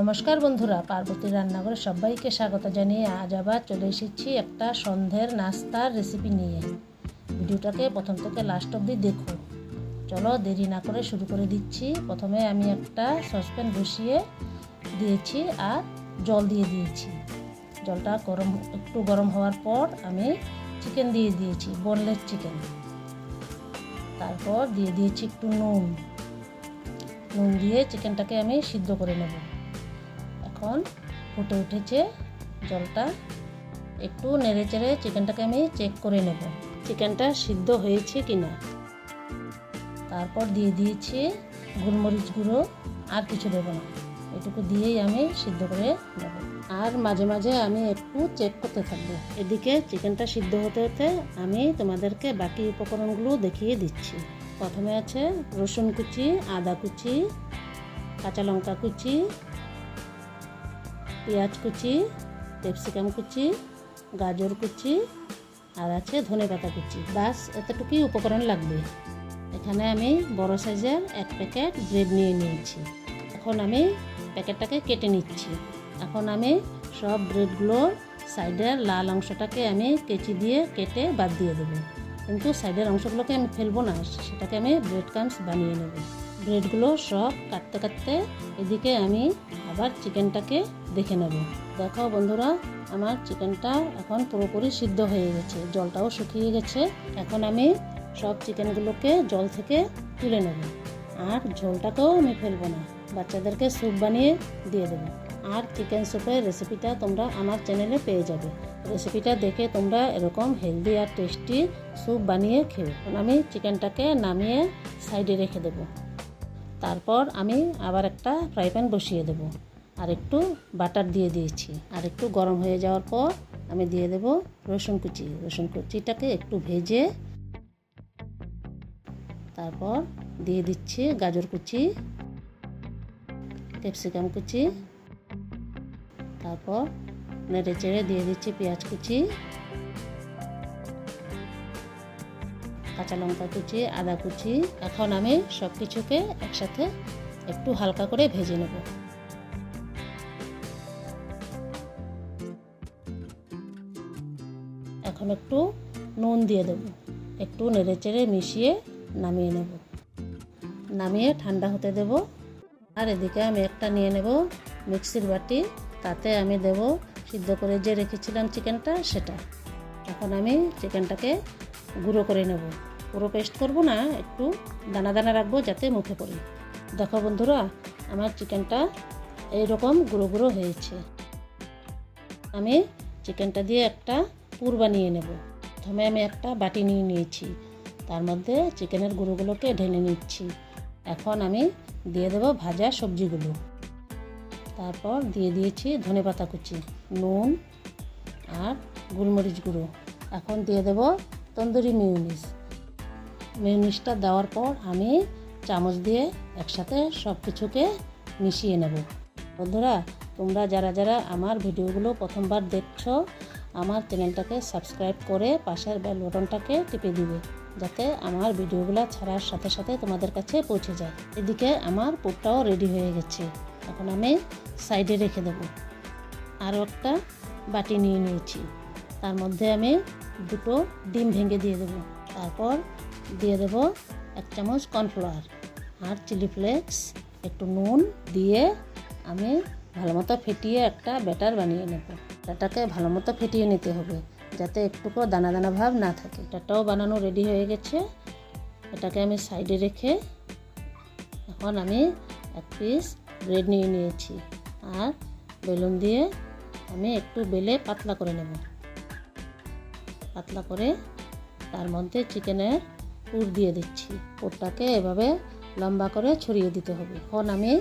নমস্কার বন্ধুরা, পার্বতী রান্নাঘরে সবাইকে স্বাগত জানিয়ে আজ আবার চলে এসেছি একটা সন্ধ্যের নাস্তার রেসিপি নিয়ে। ভিডিওটাকে প্রথম থেকে লাস্ট অবধি দেখো চলো দেরি না করে শুরু করে দিচ্ছি। প্রথমে আমি একটা সসপ্যান বসিয়ে দিয়েছি আর জল দিয়ে দিয়েছি। জলটা গরম, একটু গরম হওয়ার পর আমি চিকেন দিয়ে দিয়েছি বোনলেস চিকেন তারপর দিয়ে দিয়েছি একটু নুন। নুন দিয়ে চিকেনটাকে আমি সিদ্ধ করে নেব। এখন ফুটে উঠেছে জলটা। একটু নেড়ে চেড়ে চিকেনটাকে আমি চেক করে নেব। চিকেনটা সিদ্ধ হয়েছে কি না তারপর দিয়ে দিয়েছি গোলমরিচ গুঁড়ো আর কিছু দেবো না। এটুকু দিয়েই আমি সিদ্ধ করে নেব। আর মাঝে মাঝে আমি একটু চেক করতে থাকব। এদিকে চিকেনটা সিদ্ধ হতে হতে আমি তোমাদেরকে বাকি উপকরণগুলো দেখিয়ে দিচ্ছি। প্রথমে আছে রসুন কুচি আদা কুচি কাঁচা লঙ্কা কুচি পেঁয়াজ কুচি, ক্যাপসিকাম কুচি, গাজর কুচি, আর আছে ধনে পাতা কুচি। বাস এতটুকুই উপকরণ লাগবে। এখানে আমি বড় সাইজের এক প্যাকেট ব্রেড নিয়ে নিয়েছি। এখন আমি প্যাকেটটাকে কেটে নিচ্ছি। এখন আমি সব ব্রেডগুলো সাইডের লাল অংশটাকে আমি কেচি দিয়ে কেটে বাদ দিয়ে দেবো। কিন্তু সাইডের অংশগুলোকে আমি ফেলব না, সেটাকে আমি ব্রেড ক্রামস বানিয়ে নেব। ব্রেডগুলো সব কাটতে কাটতে এদিকে আমি আবার চিকেনটাকে দেখে নেব। দেখো বন্ধুরা, আমার চিকেনটা এখন পুরোপুরি সিদ্ধ হয়ে গেছে, জলটাও শুকিয়ে গেছে। এখন আমি সব চিকেনগুলোকে জল থেকে তুলে নেব। আর ঝোলটাকেও আমি ফেলব না, বাচ্চাদেরকে স্যুপ বানিয়ে দিয়ে দেবো। আর চিকেন স্যুপের রেসিপিটা তোমরা আমার চ্যানেলে পেয়ে যাবে। রেসিপিটা দেখে তোমরা এরকম হেলদি আর টেস্টি স্যুপ বানিয়ে খেও আমি চিকেনটাকে নামিয়ে সাইডে রেখে দেব। তারপর আমি আবার একটা ফ্রাই প্যান বসিয়ে দেব। আর একটু বাটার দিয়ে দিয়েছি। আর একটু গরম হয়ে যাওয়ার পর আমি দিয়ে দেব রসুন কুচি। রসুন কুচিটাকে একটু ভেজে তারপর দিয়ে দিচ্ছি গাজর কুচি, ক্যাপসিকাম কুচি, তারপর নেড়ে চেড়ে দিয়ে দিচ্ছি পেঁয়াজ কুচি। কাঁচা লঙ্কা কুচি, আদা কুচি, এখন আমি সব কিছুকে একসাথে একটু হালকা করে ভেজে নেব। এখন একটু নুন দিয়ে দেবো। একটু নেড়ে চেড়ে মিশিয়ে নামিয়ে নেব। নামিয়ে ঠান্ডা হতে দেব। আর এদিকে আমি একটা নিয়ে নেব মিক্সির বাটি। তাতে আমি দেব সিদ্ধ করে যে রেখেছিলাম চিকেনটা, সেটা। এখন আমি চিকেনটাকে গুঁড়ো করে নেব। পুরো পেস্ট করব না, একটু দানা দানা রাখব যাতে মুখে পড়ে। দেখো বন্ধুরা, আমার চিকেনটা এইরকম গুঁড়ো গুঁড়ো হয়েছে। আমি চিকেনটা দিয়ে একটা পুর বানিয়ে নেব। প্রথমে আমি একটা বাটি নিয়ে নিয়েছি। তার মধ্যে চিকেনের গুঁড়োগুলোকে ঢেলে নিচ্ছি। এখন আমি দিয়ে দেবো ভাজা সবজিগুলো। তারপর দিয়ে দিয়েছি ধনে পাতা কুচি, নুন আর গোলমরিচ গুঁড়ো। এখন দিয়ে দেব তন্দুরি মিউনিস মিউনিসটা দেওয়ার পর আমি চামচ দিয়ে একসাথে সব কিছুকে মিশিয়ে নেব। বন্ধুরা, তোমরা যারা যারা আমার ভিডিওগুলো প্রথমবার দেখছ, আমার চ্যানেলটাকে সাবস্ক্রাইব করে পাশের বেল বটনটাকে টিপে দিবে, যাতে আমার ভিডিওগুলো ছাড়ার সাথে সাথে তোমাদের কাছে পৌঁছে যায়। এদিকে আমার পুরটাও রেডি হয়ে গেছে। এখন আমি সাইডে রেখে দেব। আরও একটা বাটি নিয়ে নিয়েছি। তার মধ্যে আমি দুটো ডিম ভেঙে দিয়ে দেবো। তারপর দিয়ে দেব এক চামচ কর্নফ্লাওয়ার আর চিলি ফ্লেক্স, একটু নুন দিয়ে আমি ভালো মতো ফেটিয়ে একটা ব্যাটার বানিয়ে নেব। ব্যাটারটাকে ভালো মতো ফেটিয়ে নিতে হবে যাতে একটুকু দানা দানা ভাব না থাকে। ব্যাটারটাও বানানো রেডি হয়ে গেছে। এটাকে আমি সাইডে রেখে এখন আমি এক পিস ব্রেড নিয়ে নিয়েছি আর বেলুন দিয়ে আমি একটু বেলে পাতলা করে নেব। পাতলা করে তার মধ্যে চিকেনের পুর দিয়ে দিচ্ছি। পুরটাকে এভাবে লম্বা করে ছড়িয়ে দিতে হবে। এখন আমি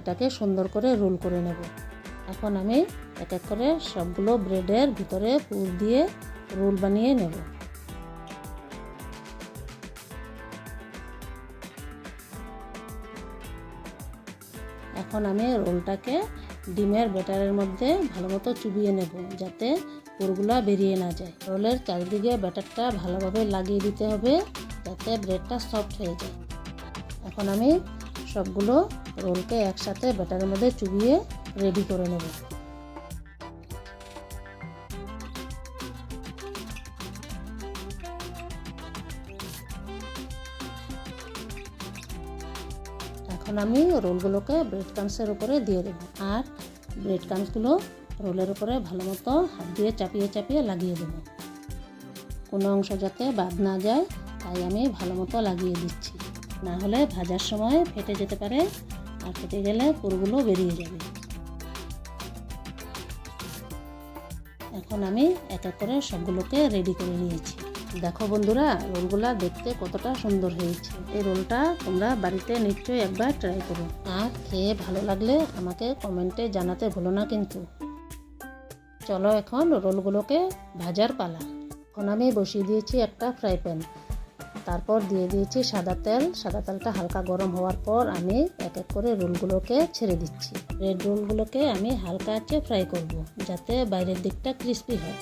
এটাকে সুন্দর করে রোল করে নেব। এখন আমি এক এক করে সবগুলো ব্রেডের ভিতরে পুর দিয়ে রোল বানিয়ে নেব। এখন আমি রোলটাকে ডিমের ব্যাটারের মধ্যে ভালো মতো চুবিয়ে নেব যাতে পুরগুলা বেরিয়ে না যায়। রোলের চারিদিকে ব্যাটারটা ভালোভাবে লাগিয়ে দিতে হবে। যাতে ব্রেডটা সফট হয়ে যায়। এখন আমি সবগুলো রোলকে একসাথে ব্যাটারের মধ্যে চুবিয়ে রেডি করে নেব। এখন আমি রোলগুলোকে ব্রেড ক্রামসের উপরে দিয়ে দেবো আর ব্রেড ক্রামসগুলো রোলের উপরে ভালো মতো হাত দিয়ে চাপিয়ে চাপিয়ে লাগিয়ে দেবো। কোনো অংশ যাতে বাদ না যায় তাই আমি ভালো মতো লাগিয়ে দিচ্ছি। না হলে ভাজার সময় ফেটে যেতে পারে আর ফেটে গেলে পুরগুলো বেরিয়ে যাবে। এখন আমি এক এক করে সবগুলোকে রেডি করে নিয়েছি। দেখো বন্ধুরা, রোলগুলা দেখতে কতটা সুন্দর হয়েছে। এই রোলটা তোমরা বাড়িতে নিশ্চয়ই একবার ট্রাই করো। আর খেয়ে ভালো লাগলে আমাকে কমেন্টে জানাতে ভুলো না কিন্তু। চলো এখন রোলগুলোকে ভাজার পালা। এখন আমি বসিয়ে দিয়েছি একটা ফ্রাই প্যান তারপর দিয়ে দিয়েছি সাদা তেল। সাদা তেলটা হালকা গরম হওয়ার পর আমি এক এক করে রোলগুলোকে ছেড়ে দিচ্ছি। রেড রোলগুলোকে আমি হালকা আঁচে ফ্রাই করব যাতে বাইরের দিকটা ক্রিস্পি হয়।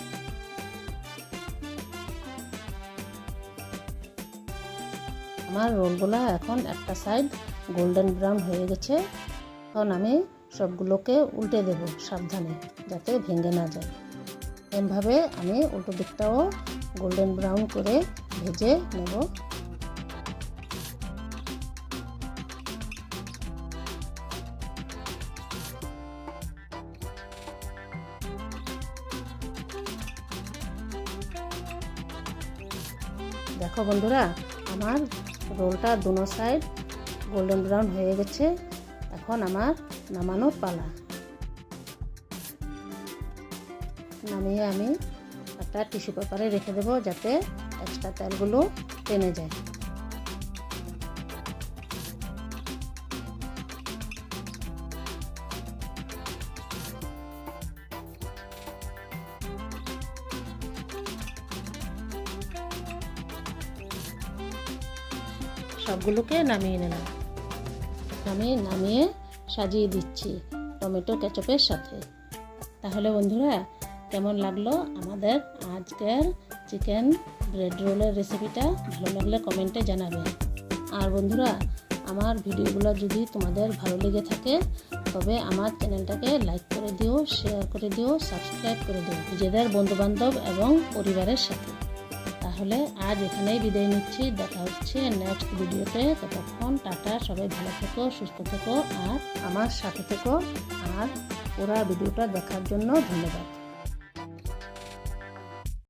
আমার রোলগুলো এখন একটা সাইড গোল্ডেন ব্রাউন হয়ে গেছে। এখন আমি সবগুলোকে উল্টে দেব সাবধানে যাতে ভেঙে না যায়। এমভাবে আমি উল্টো দিকটাও গোল্ডেন ব্রাউন করে ভেজে নেব। দেখো বন্ধুরা, আমার রোলটা দুনো সাইড গোল্ডেন ব্রাউন হয়ে গেছে। এখন আমার নামানোর পালা। নামিয়ে আমি একটা টিস্যু পেপারে রেখে দেবো যাতে এক্সট্রা তেলগুলো টেনে যায়। সবগুলোকে নামিয়ে নিলাম। আমি নামিয়ে সাজিয়ে দিচ্ছি টমেটো, কেচপের সাথে। তাহলে বন্ধুরা কেমন লাগল আমাদের আজকের চিকেন ব্রেড রোলের রেসিপিটা? ভালো লাগলে কমেন্টে জানাবেন আর বন্ধুরা, আমার ভিডিওগুলো যদি তোমাদের ভালো লেগে থাকে, তবে আমার চ্যানেলটাকে লাইক করে দিও শেয়ার করে দিও সাবস্ক্রাইব করে দিও, নিজেদের বন্ধুবান্ধব এবং পরিবারের সাথে। তাহলে আজ এখানেই বিদায় নিচ্ছি। দেখা হচ্ছে নেক্সট ভিডিওতে। ততক্ষণ টাটা, সবাই ভালো থেকো, সুস্থ থেকো, আর আমার সাথে থেকো। আর পুরা ভিডিওটা দেখার জন্য ধন্যবাদ।